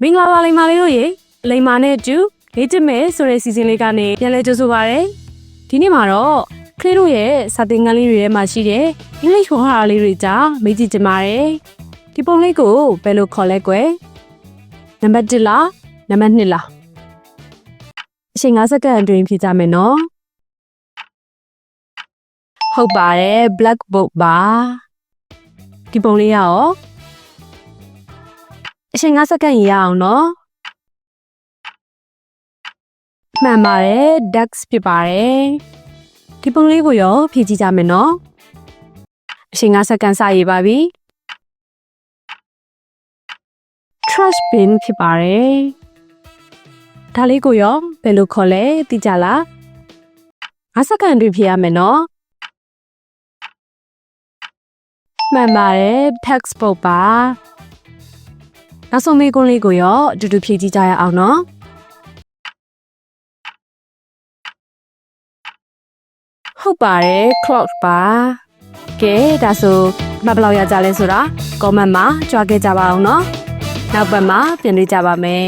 မင်္ဂလာပါလိမ္မာလေးတို့ရေလိမ္မာနဲ့အတူလေ့ကျင့်မယ်ဆိုတဲ့စီစဉ်လေးကနေပြန်လဲကြိုဆိုပါရစေဒီနေ့မှာတော့ကလေးတို့ရဲ့စာသင်ခန်းလေးတွေထဲမှာရှိတဲ့အင်္ဂလိပ်ဝါဟာလေးတွေကြောင့်မေးကြည့်ကြပါရစေဒီပုံလေးကိုဘယ်လိုခေါ်လဲကွယ်နံပါတ်1လားနံပါတ်2လားအချိန်5စက္ကန့်အတွင်းဖြေကြမယ်နော်ဟုတ်ပါတယ် blackboard ပါဒီပုံလေးရရော အချိန်5စက္ကန့်ရအောင်နော်မှန်ပါတယ် dex ဖြစ်ပါတယ်ဒီပုံလေးကိုရောဖြည့်ကြည့်ကြမယ်နော်အချိန်5စက္ကန့်စရပါပြီ trash bin ဖြစ်ပါတယ်ဒါလေးကိုရောဘယ်လိုခေါ်လဲသိကြလား5စက္ကန့်အတွင်းဖြည့်ရမယ်နော်မှန်ပါတယ် textbook ပါ နောက်ဆုံးမေးခွန်းလေးကိုရောအတူတူဖြည့်ကြည့်ကြရအောင်နော်ဟုတ်ပါတယ် clock ပါကဲဒါဆိုမဘယ်လောက်ရကြလဲဆိုတာ comment မှာကြွားခဲ့ကြပါအောင်နော်နောက်ပတ်မှာပြန်တွေ့ကြပါမယ်